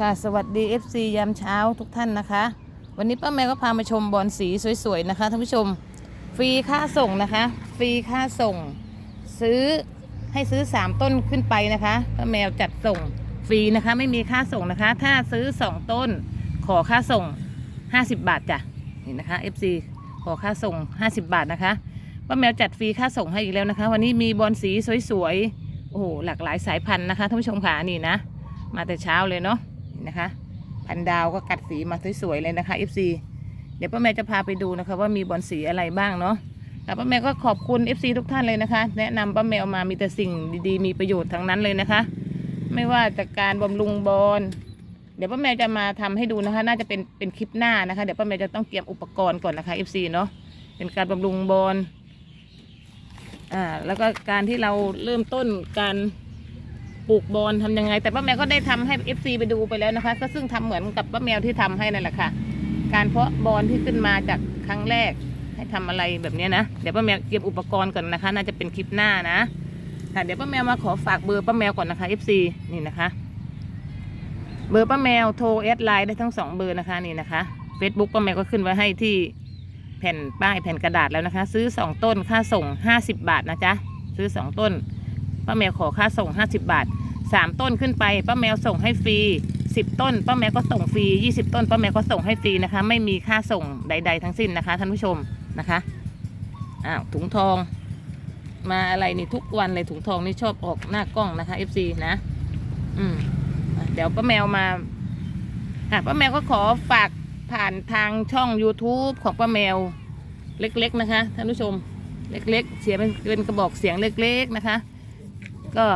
ค่ะสวัสดี FC ยามเช้าทุกท่านนะคะ วันนี้ป้าแมวก็พามาชมบอลสีสวยๆนะคะท่านผู้ชม ฟรีค่าส่งนะคะ ฟรีค่าส่ง ซื้อให้ซื้อ 3 ต้นขึ้นไปนะคะป้าแมวจัดส่งฟรีนะคะ ไม่มีค่าส่งนะคะ ถ้าซื้อ 2 ต้น ขอค่าส่ง 50 บาทจ้ะนี่นะคะ FC ขอค่าส่ง 50 บาทนะคะป้าแมวจัดฟรีค่าส่งให้อีกแล้วนะคะ วันนี้มีบอลสีสวยๆโอ้โหหลากหลายสายพันธุ์นะคะท่านผู้ชมค่ะนี่นะ มาแต่เช้าเลยเนาะ นะคะ พันดาวก็กัดสีมาสวยๆเลยนะคะ FC เดี๋ยวป้าแมวจะพาไปดูนะคะ ว่ามีบอลสีอะไรบ้างเนาะแต่ป้าแมวก็ขอบคุณ FC ทุกท่านเลยนะคะ แนะนำป้าแมวมามีแต่สิ่งดีๆ มีประโยชน์ทั้งนั้นเลยนะคะ ไม่ว่าจากการบำรุงบอลเดี๋ยวป้าแมวจะมาทำให้ดูนะคะ น่าจะเป็นเป็นคลิปหน้านะคะเดี๋ยวป้าแมวจะต้องเตรียมอุปกรณ์ก่อนนะคะ FC เนาะเป็นการบำรุงบอลอ่าแล้วก็การที่เราเริ่มต้นการ ปลูกบอลทำยังไง แต่ป้าแมวก็ได้ทำให้ FC ไปดูไปแล้วนะคะ ก็ซึ่งทำเหมือนกับป้าแมวที่ทำให้นั่นแหละค่ะ การเพาะบอลที่ขึ้นมาจากครั้งแรก ให้ทำอะไรแบบนี้นะ เดี๋ยวป้าแมวเตรียมอุปกรณ์ก่อนนะคะ น่าจะเป็นคลิปหน้านะค่ะเดี๋ยวป้าแมวมาขอฝากเบอร์ป้าแมวก่อนนะคะ FC นี่นะคะ เบอร์ป้าแมวโทรแอดไลน์ได้ทั้งสองเบอร์นะคะนี่นะคะ Facebook ป้าแมวก็ขึ้นไว้ให้ที่แผ่นป้ายแผ่นกระดาษแล้วนะคะ ซื้อสองต้นค่าส่ง50บาทนะจ๊ะซื้อสองต้นป้าแมวขอค่าส่ง50บาท 3ต้นขึ้นไปป้าแมวส่งให้ฟรี10ต้นป้าแมวก็ส่งฟรี20ต้นป้าแมวก็ส่งให้ฟรีนะคะ ไม่มีค่าส่งใด ๆ ทั้งสิ้นนะคะท่านผู้ชมนะคะอ้าวถุงทอง มาอะไรนี่ทุกวันเลยถุงทองนี่ชอบออกหน้ากล้องนะคะ FC นะ อืมอะเดี๋ยวป้าแมวมาอะป้าแมวก็ขอฝากผ่านทางช่อง YouTube ของป้าแมวเล็ก ๆ นะคะท่านผู้ชมเล็ก ๆ เสียงเป็นกระบอกเสียงเล็ก ๆ นะคะ ก็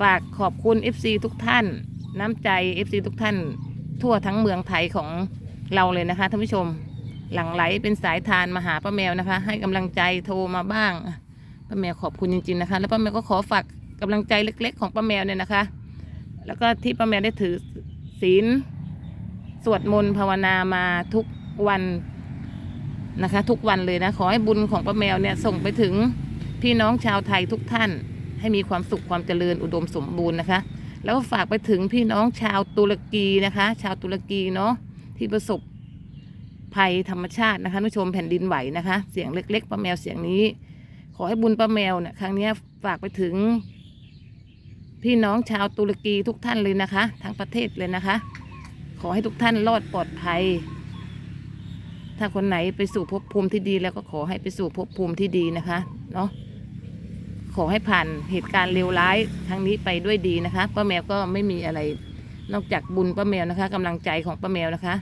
ฝากขอบคุณ FC ทุกท่าน น้ำใจ FC ทุกท่าน ทั่วทั้งเมืองไทยของเราเลยนะคะท่านผู้ชม หลั่งไหลเป็นสายทานมาหาป้าแมวนะคะ ให้กำลังใจโทรมาบ้างป้าแมวขอบคุณจริงๆนะคะ แล้วป้าแมวก็ขอฝากกำลังใจเล็ก ๆ ของป้าแมวเนี่ยนะคะ แล้วก็ที่ป้าแมวได้ถือศีลสวดมนต์ภาวนามาทุกวันนะคะ ทุกวันเลยนะ ขอให้บุญของป้าแมวเนี่ยส่งไปถึงพี่น้องชาวไทยทุกท่าน ให้มีความสุขความเจริญอุดมสมบูรณ์นะคะ แล้วก็ฝากไปถึงพี่น้องชาวตุรกีนะคะ ชาวตุรกีเนาะที่ประสบภัยธรรมชาตินะคะผู้ชมแผ่นดินไหวนะคะ เสียงเล็กๆป้าแมวเสียงนี้ ขอให้บุญป้าแมวเนี่ยครั้งนี้ฝากไปถึง พี่น้องชาวตุรกีทุกท่านเลยนะคะ ทั้งประเทศเลยนะคะ ขอให้ทุกท่านรอดปลอดภัย ถ้าคนไหนไปสู่ภพภูมิที่ดีแล้วก็ขอให้ไปสู่ภพภูมิที่ดีนะคะ เนาะ ขอให้ผ่านเหตุการณ์เลวร้ายครั้งนี้ไปด้วยดีนะคะป้าแมวก็ไม่มีอะไรนอกจากบุญป้าแมวนะคะกำลังใจของป้าแมวนะคะ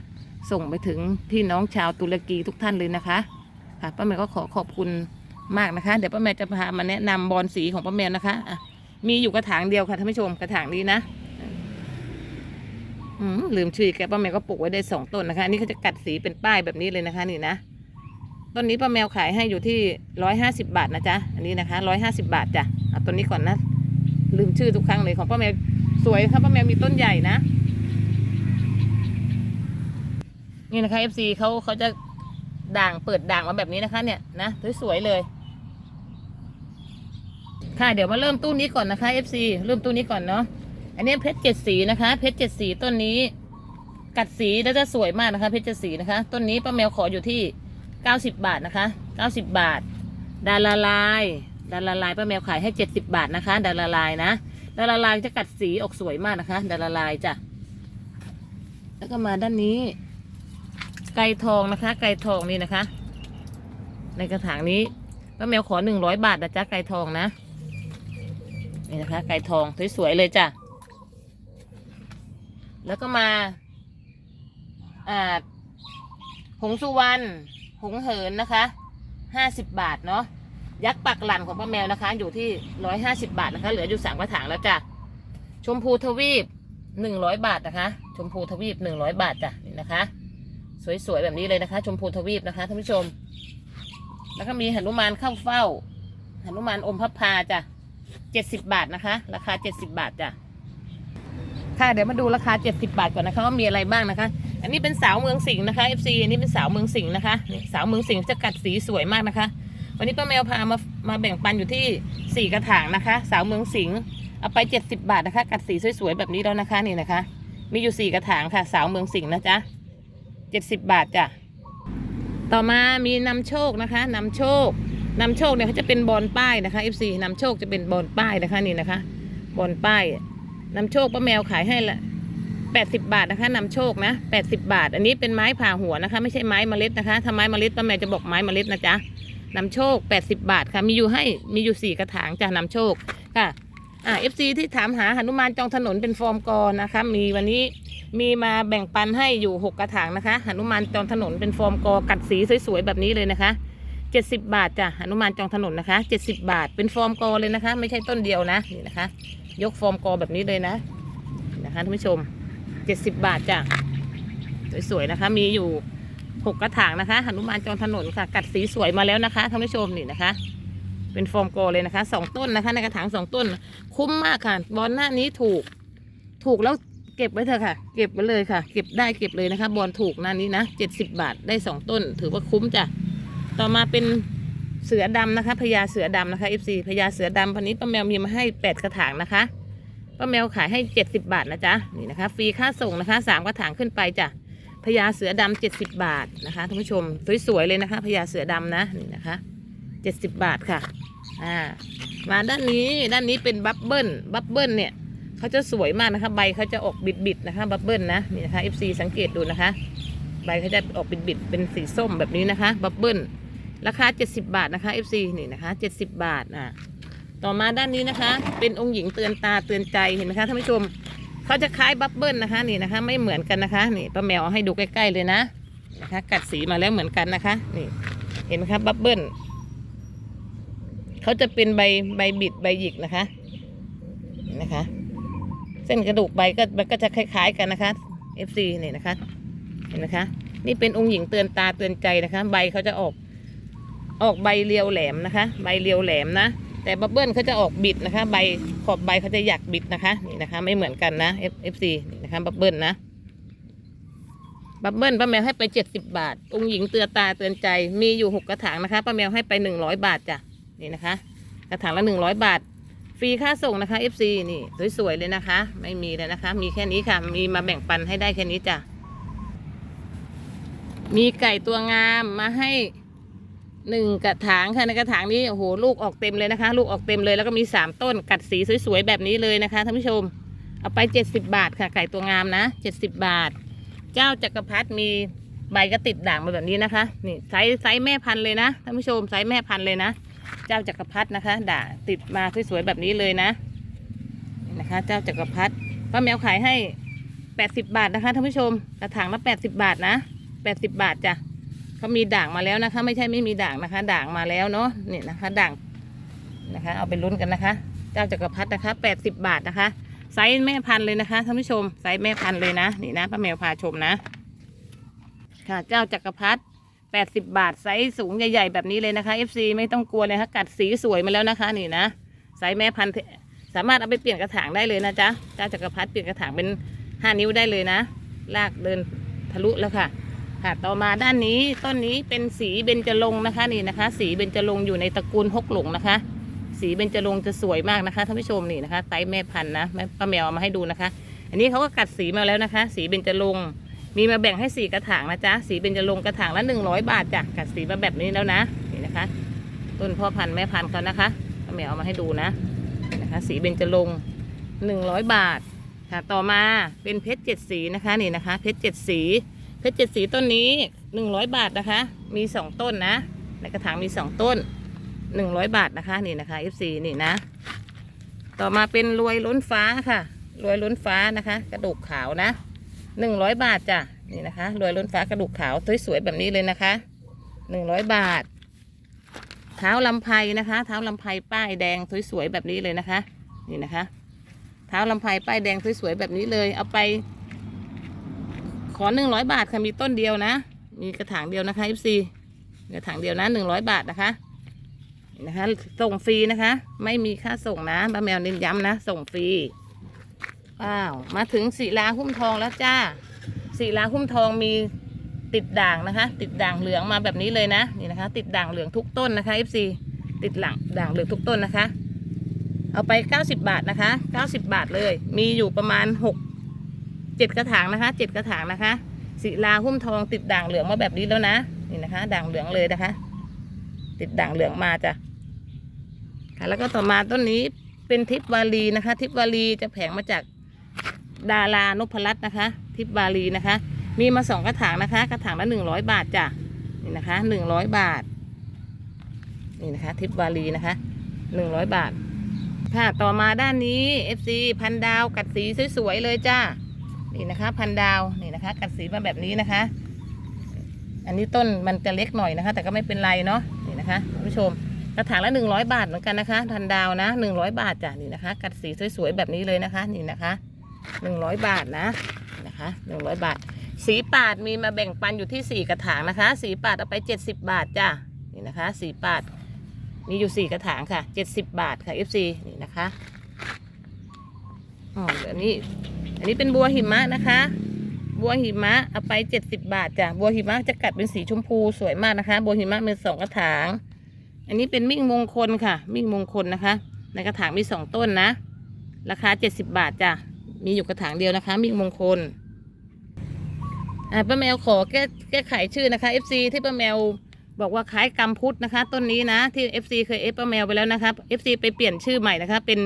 ส่งไปถึงพี่น้องชาวตุรกีทุกท่านเลยนะคะ ค่ะป้าแมวก็ขอขอบคุณมากนะคะ เดี๋ยวป้าแมวจะพามาแนะนำบอลสีของป้าแมวนะคะอะมีอยู่กระถางเดียวค่ะท่านผู้ชมกระถางนี้นะอืมลืมชื่อแกป้าแมวก็ปลูกไว้ได้สองต้นนะคะอันนี้เขาจะกัดสีเป็นป้ายแบบนี้เลยนะคะ นี่นะ ต้นนี้ป้าแมวขายให้อยู่ที่ร้อยห้าสิบาทนะจ๊ะ อันนี้นะคะร้อยห้าสิบาทจ้ะเอาต้นนี้ก่อนนะ ลืมชื่อทุกครั้งเลยของป้าแมวสวยครับป้าแมวมีต้นใหญ่นะ นี่นะคะ FC เขาเขาจะด่างเปิดด่างมาแบบนี้นะคะ เนี่ยนะสวยๆเลย ค่ะเดี๋ยวมาเริ่มตู้นี้ก่อนนะคะ FC เริ่มตู้นี้ก่อนเนาะอันนี้เพชรเจ็ดสีนะคะ เพชรเจ็ดสีต้นนี้ กัดสีแล้วจะสวยมากนะคะ เพชรเจ็ดสีนะคะ ต้นนี้ป้าแมวขออยู่ที่ 90 บาทนะคะ 90 บาท ดาราลายดาราลายป้าแมวขายให้ 70 บาทนะคะ ดาราลายนะดาราลายจะกัดสีออกสวยมากนะคะ ดาราลายจ้ะแล้วก็มาด้านนี้ ไก่ทองนะคะ ไก่ทองนี่นะคะ ในกระถางนี้ป้าแมวขอ 100 บาทนะจ๊ะไก่ทองนะนี่นะคะ ไก่ทองสวยๆเลยจ้ะแล้วก็มาอ่าหงสุวรรณ หงเหินนะคะห้าสิบบาทเนาะยักษ์ปักหลั่นของป้าแมวนะคะ อยู่ที่ร้อยห้าสิบาทนะคะ เหลืออยู่สามกระถางแล้วจ้ะชมพูทวีปหนึ่งร้อยบาทนะคะ ชมพูทวีปหนึ่งร้อยบาทจ้ะนี่นะคะ สวยๆแบบนี้เลยนะคะ ชมพูทวีปนะคะท่านผู้ชม แล้วก็มีหนุมานเข้าเฝ้าหนุมานอมพับพาจ้ะเจ็ดสิบบาทนะคะ ราคาเจ็ดสิบบาทจ้ะค่ะเดี๋ยวมาดูราคา70บาทก่อนนะคะว่ามีอะไรบ้างนะคะ อันนี้เป็นสาวเมืองสิงห์นะคะ FC อันนี้เป็นสาวเมืองสิงห์นะคะนี่สาวเมืองสิงห์จะกัดสีสวยมากนะคะ วันนี้ป้าแมวพามามาแบ่งปันอยู่ที่4กระถางนะคะ สาวเมืองสิงห์เอาไป70บาทนะคะ กัดสีสวยๆแบบนี้แล้วนะคะนี่นะคะ มีอยู่สี่กระถางค่ะ สาวเมืองสิงห์นะจ๊ะเจ็ดสิบบาทจ้ะต่อมามีนำโชคนะคะนำโชคนำโชคเนี่ยเขาจะเป็นบอลป้ายนะคะ FC นำโชคจะเป็นบอลป้ายนะคะนี่นะคะ บอลป้ายนำโชคป้าแมวขายให้ละ 80 บาทนะคะนำโชคนะ 80 บาท อันนี้เป็นไม้ผ่าหัวนะคะ ไม่ใช่ไม้เมล็ดนะคะถ้าไม้เมล็ดป้าแมวจะบอกไม้เมล็ดนะจ๊ะนำโชค 80 บาทค่ะ มีอยู่ให้มีอยู่สี่กระถางจ้ะนำโชคค่ะอ่า FC ที่ถามหาหนุมานจองถนนเป็นฟอร์มกอนะคะ มีวันนี้มีมาแบ่งปันให้อยู่ 6 กระถางนะคะหนุมานจองถนนเป็นฟอร์มกอกัดสีสวยๆแบบนี้เลยนะคะ 70 บาทจ้ะหนุมานจองถนนนะคะ 70 บาท เป็นฟอร์มกอเลยนะคะ ไม่ใช่ต้นเดียวนะนี่นะคะ ยกฟอร์มกอแบบนี้เลยนะนะคะท่านผู้ชม 70บบาทจ้ะสวยๆนะคะ มีอยู่6กกระถางนะคะหนุมานจองถนนค่ะ กัดสีสวยมาแล้วนะคะท่านผู้ชมนี่นะคะ เป็นฟอร์มกอเลยนะคะสองต้นนะคะ ในกระถางสองต้น คุ้มมากค่ะ บอลหน้านี้ถูก ถูกแล้วเก็บไว้เถอะค่ะ เก็บไว้เลยค่ะ เก็บได้เก็บเลยนะคะ บอลถูกหน้านี้นะเจ็ดสิบบาทได้สองต้น ถือว่าคุ้มจ้ะต่อมาเป็นเสือดำนะคะพญาเสือดำนะคะ FC พญาเสือดำพันนี้ป้าแมวมีมาให้แปดกระถางนะคะ ป้าแมวขายให้เจ็ดสิบาทนะจ๊ะนี่นะคะฟรีค่าส่งนะคะสามกระถางขึ้นไปจ้ะพญาเสือดำเจ็ดสิบาทนะคะท่านผู้ชมสวยๆเลยนะคะพญาเสือดำนะนี่นะคะเจ็ดสิบบาทค่ะอ่ามาด้านนี้ด้านนี้เป็นบับเบิ้ลบับเบิ้ลเนี่ยเขาจะสวยมากนะคะใบเขาจะออกบิดๆนะคะบับเบิ้ลนะนี่นะคะ FC สังเกตดูนะคะ ใบเขาจะออกบิดๆเป็นสีส้มแบบนี้นะคะบับเบิ้ลราคา70บาทนะคะ FC นี่นะคะ70บาทอะ ต่อมาด้านนี้นะคะ เป็นองค์หญิงเตือนตาเตือนใจเห็นไหมคะท่านผู้ชมเขาจะคล้ายบับเบิ้ลนะคะนี่นะคะ ไม่เหมือนกันนะคะ นี่ป้าแมวให้ดูใกล้ๆเลยนะนะคะ กัดสีมาแล้วเหมือนกันนะคะ นี่ เห็นไหมคะบับเบิ้ลเขาจะเป็นใบใบบิดใบหยิกนะคะนี่นะคะ เส้นกระดูกใบก็มันก็จะคล้าย ๆ กันนะคะ FC นี่นะคะ เห็นไหมคะ นี่เป็นองค์หญิงเตือนตาเตือนใจนะคะ ใบเขาจะออกออกใบเรียวแหลมนะคะ ใบเรียวแหลมนะ แต่บับเบิ้ลเขาจะออกบิดนะคะ ใบขอบใบเขาจะหยักบิดนะคะนี่นะคะ ไม่เหมือนกันนะ F F C นี่นะคะบับเบิ้ลนะบับเบิ้ลป้าแมวให้ไปเจ็ดสิบาท องค์หญิงเตือนตาเตือนใจมีอยู่หกกระถางนะคะป้าแมวให้ไปหนึ่งร้อยบาทจ้ะนี่นะคะ กระถางละหนึ่งร้อยบาท ฟรีค่าส่งนะคะ F C นี่สวยๆเลยนะคะ ไม่มีเลยนะคะ มีแค่นี้ค่ะ มีมาแบ่งปันให้ได้แค่นี้จ้ะมีไก่ตัวงามมาให้ หนึ่งกระถางค่ะในกระถางนี้โอ้โหลูกออกเต็มเลยนะคะ ลูกออกเต็มเลยแล้วก็มีสามต้นกัดสีสวยๆแบบนี้เลยนะคะท่านผู้ชม เอาไปเจ็ดสิบาทค่ะ ไก่ตัวงามนะเจ็ดสิบาท เจ้าจักรพรรดิมีใบก็ติดด่างมาแบบนี้นะคะนี่ไซส์ไซส์แม่พันธุ์เลยนะท่านผู้ชมไซส์แม่พันธุ์เลยนะ เจ้าจักรพรรดินะคะ ด่างติดมาสวยๆแบบนี้เลยนะนะคะ เจ้าจักรพรรดิป้าแมวขายให้แปดสิบาทนะคะท่านผู้ชมกระถางละแปดสิบาทนะแปดสิบบาทจ้ะ เขามีด่างมาแล้วนะคะ ไม่ใช่ไม่มีด่างนะคะ ด่างมาแล้วเนาะนี่นะคะ ด่างนะคะ เอาไปลุ้นกันนะคะ เจ้าจักรพรรดินะคะแปดสิบบาทนะคะไซส์แม่พันธุ์เลยนะคะท่านผู้ชมไซส์แม่พันธุ์เลยนะนี่นะป้าแมวพาชมนะ ค่ะเจ้าจักรพรรดิแปดสิบบาทไซส์สูงใหญ่ๆแบบนี้เลยนะคะ FC ไม่ต้องกลัวเลยค่ะกัดสีสวยมาแล้วนะคะ นี่นะไซส์แม่พันธุ์สามารถเอาไปเปลี่ยนกระถางได้เลยนะจ๊ะเจ้าจักรพรรดิเปลี่ยนกระถางเป็นห้านิ้วได้เลยนะลากเดินทะลุแล้วค่ะ ค่ะต่อมาด้านนี้ต้นนี้เป็นสีเบญจรงค์นะคะนี่นะคะ สีเบญจรงค์อยู่ในตระกูลฮกหลงนะคะ สีเบญจรงค์จะสวยมากนะคะท่านผู้ชมนี่นะคะไซส์แม่พันธุ์นะแม่ป้าแมวเอามาให้ดูนะคะ อันนี้เขาก็กัดสีมาแล้วนะคะ สีเบญจรงค์มีมาแบ่งให้สี่กระถางนะจ๊ะสีเบญจรงค์กระถางละหนึ่งร้อยบาทจ้ะกัดสีมาแบบนี้แล้วนะนี่นะคะ ต้นพ่อพันธุ์แม่พันธุ์เขานะคะป้าแมวเอามาให้ดูนะนะคะ สีเบญจรงค์หนึ่งร้อยบาทค่ะต่อมาเป็นเพชรเจ็ดสีนะคะนี่นะคะ เพชรเจ็ดสี ชรเจ็ดสีต้นนี้หนึ่งร้อยบาทนะคะ มีสองต้นนะ ในกระถางมีสองต้นหนึ่งร้อยบาทนะคะนี่นะคะ F4 นี่นะ ต่อมาเป็นรวยล้นฟ้าค่ะ รวยล้นฟ้านะคะ กระดูกขาวนะหนึ่งร้อยบาทจ้ะนี่นะคะรวยล้นฟ้ากระดูกขาวสวยๆแบบนี้เลยนะคะหนึ่งร้อยบาท เท้าลำไพนะคะ เท้าลำไพป้ายแดงสวยๆแบบนี้เลยนะคะ นี่นะคะ เท้าลำไพป้ายแดงสวยๆแบบนี้เลย เอาไป ขอหนึ่งร้อยบาทค่ะมีต้นเดียวนะ มีกระถางเดียวนะคะ FC กระถางเดียวนะหนึ่งร้อยบาทนะคะนะคะ ส่งฟรีนะคะ ไม่มีค่าส่งนะป้าแมวเน้นย้ำนะ ส่งฟรีว้าวมาถึงศิลาหุ้มทองแล้วจ้าศิลาหุ้มทองมีติดด่างนะคะ ติดด่างเหลืองมาแบบนี้เลยนะนี่นะคะ ติดด่างเหลืองทุกต้นนะคะ FC ติดหลังด่างเหลืองทุกต้นนะคะ เอาไป 90 บาทนะคะ 90 บาทเลย มีอยู่ประมาณ 6 เจ็ดกระถางนะคะเจ็ดกระถางนะคะศิลาหุ้มทองติดด่างเหลืองมาแบบนี้แล้วนะนี่นะคะ ด่างเหลืองเลยนะคะ ติดด่างเหลืองมาจ้ะค่ะแล้วก็ต่อมาต้นนี้เป็นทิพวาลีนะคะ ทิพวาลีจะแผงมาจากดารานพรัตน์นะคะ ทิพวาลีนะคะ มีมาสองกระถางนะคะ กระถางละหนึ่งร้อยบาทจ้ะนี่นะคะหนึ่งร้อยบาทนี่นะคะ ทิพวาลีนะคะหนึ่งร้อยบาท ค่ะต่อมาด้านนี้ FC พันดาวกัดสีสวยๆเลยจ้า นี่นะคะพันดาวนี่นะคะ กัดสีมาแบบนี้นะคะ อันนี้ต้นมันจะเล็กหน่อยนะคะ แต่ก็ไม่เป็นไรเนาะนี่นะคะคุณผู้ชมกระถางละหนึ่งร้อยบาทเหมือนกันนะคะ พันดาวนะหนึ่งร้อยบาทจ้ะนี่นะคะ กัดสีสวยๆแบบนี้เลยนะคะ นี่นะคะหนึ่งร้อยบาทนะนะคะหนึ่งร้อยบาท สีปาดมีมาแบ่งปันอยู่ที่สี่กระถางนะคะ สีปาดเอาไปเจ็ดสิบบาทจ้ะนี่นะคะ สีปาดมีอยู่สี่กระถางค่ะเจ็ดสิบบาทค่ะ FC นี่นะคะอ๋อเดี๋ยวนี้ อันนี้เป็นบัวหิมะนะคะ บัวหิมะเอาไปเจ็ดสิบบาทจ้ะ บัวหิมะจะกัดเป็นสีชมพูสวยมากนะคะ บัวหิมะมีสองกระถาง อันนี้เป็นมิ่งมงคลค่ะ มิ่งมงคลนะคะ ในกระถางมีสองต้นนะ ราคาเจ็ดสิบบาทจ้ะ มีอยู่กระถางเดียวนะคะ มิ่งมงคล อ่าป้าแมวขอแก้แก้ไขชื่อนะคะ FC ที่ป้าแมวบอกว่าคล้ายกำพุทธนะคะ ต้นนี้นะที่ FC เคยเอฟป้าแมวไปแล้วนะคะ FC ไปเปลี่ยนชื่อใหม่นะคะ เป็น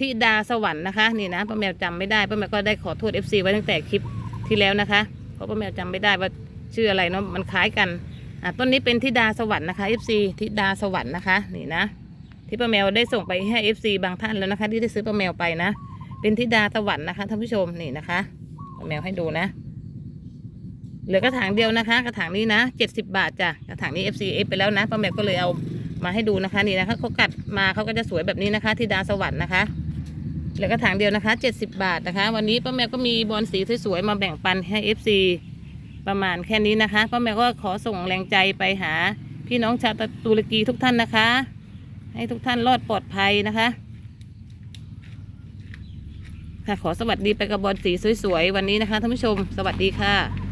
ธิดาสวรรค์นะคะนี่นะป้าแมวจำไม่ได้ป้าแมวก็ได้ขอโทษ FC ไว้ตั้งแต่คลิปที่แล้วนะคะเพราะป้าแมวจำไม่ได้ว่าชื่ออะไรเนาะมันคล้ายกันอะต้นนี้เป็นธิดาสวรรค์นะคะ FC ธิดาสวรรค์นะคะนี่นะ ที่ป้าแมวได้ส่งไปให้ FC บางท่านแล้วนะคะ ที่ได้ซื้อป้าแมวไปนะ เป็นธิดาสวรรค์นะคะท่านผู้ชมนี่นะคะป้าแมวให้ดูนะเหลือกระถางเดียวนะคะ กระถางนี้นะเจ็ดสิบาทจ้ะกระถางนี้ FC F ไปแล้วนะป้าแมวก็เลยเอามาให้ดูนะคะนี่นะคะเขากัดมาเขาก็จะสวยแบบนี้นะคะที่ดาสวรรค์นะคะ เหลือกระถางเดียวนะคะเจ็ดสิบาทนะคะ วันนี้ป้าแมวก็มีบอลสีสวยๆมาแบ่งปันให้ FC ประมาณแค่นี้นะคะป้าแมวก็ขอส่งแรงใจไปหา พี่น้องชาวตุรกีทุกท่านนะคะ ให้ทุกท่านรอดปลอดภัยนะคะค่ะขอสวัสดีไปกับบอลสีสวยๆวันนี้นะคะท่านผู้ชม สวัสดีค่ะ